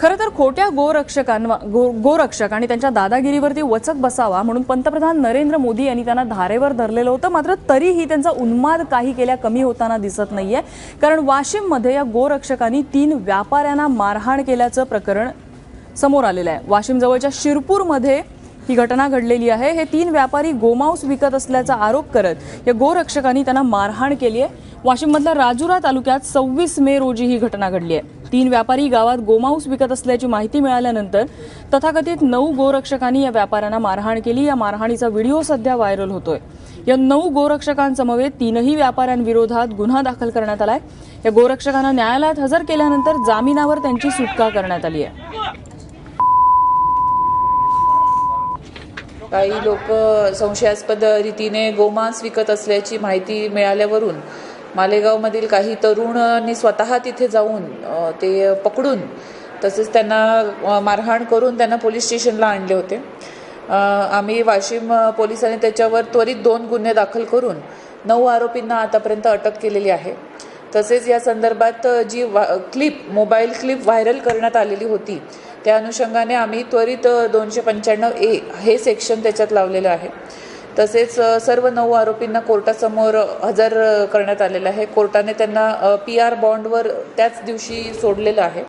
खरं तर खोट्या गोरक्षकांवा गो गोरक्षक आणि त्यांच्या दादागिरीवरती वचक बसावा म्हणून पंतप्रधान नरेंद्र मोदी यांनी त्यांना धारेवर धरलेलं होतं. मात्र तरीही त्यांचा उन्माद काही केल्या कमी होताना दिसत नाहीये. कारण वाशिममध्ये या गोरक्षकांनी तीन व्यापाऱ्यांना मारहाण केल्याचं प्रकरण समोर आलेलं आहे. वाशिम जवळच्या शिरपूरमध्ये ही घटना घडलेली आहे. हे तीन व्यापारी गोमांस विकत असल्याचा आरोप करत या गोरक्षकांनी त्यांना मारहाण केली आहे. वाशिममधल्या राजुरा तालुक्यात सव्वीस मे रोजी ही घटना घडली आहे. तीन व्यापारी गावात गोमांस विकत असल्याची माहिती मिळाल्यानंतर तथाकथित नऊ गोरक्षकांनी या व्यापाऱ्यांना मारहाण केली. या मारहाणीचा व्हिडिओ सध्या व्हायरल होतोय. या नऊ गोरक्षकांसमवेत तीनही व्यापाऱ्यांविरोधात गुन्हा दाखल करण्यात आलाय. या गोरक्षकांना न्यायालयात हजर केल्यानंतर जामिनावर त्यांची सुटका करण्यात आली आहे. काही लोक संशयास्पद रीतीने गोमांस विकत असल्याची माहिती मिळाल्यावरून मालेगावमधील काही तरुणांनी स्वतः तिथे जाऊन ते पकडून तसेच त्यांना मारहाण करून त्यांना पोलीस स्टेशनला आणले होते. आम्ही वाशिम पोलिसांनी त्याच्यावर त्वरित दोन गुन्हे दाखल करून नऊ आरोपींना आतापर्यंत अटक केलेली आहे. तसेच या संदर्भात जी वा क्लिप मोबाईल क्लिप व्हायरल करण्यात आलेली होती त्या अनुषंगाने आम्ही त्वरित दोनशे पंच्याण्णव ए हे सेक्शन त्याच्यात लावलेलं आहे. तसेच सर्व नऊ आरोपींना कोर्टासमोर हजर करण्यात आलेलं आहे. कोर्टाने त्यांना पी आर बॉन्डवर त्याच दिवशी सोडलेलं आहे.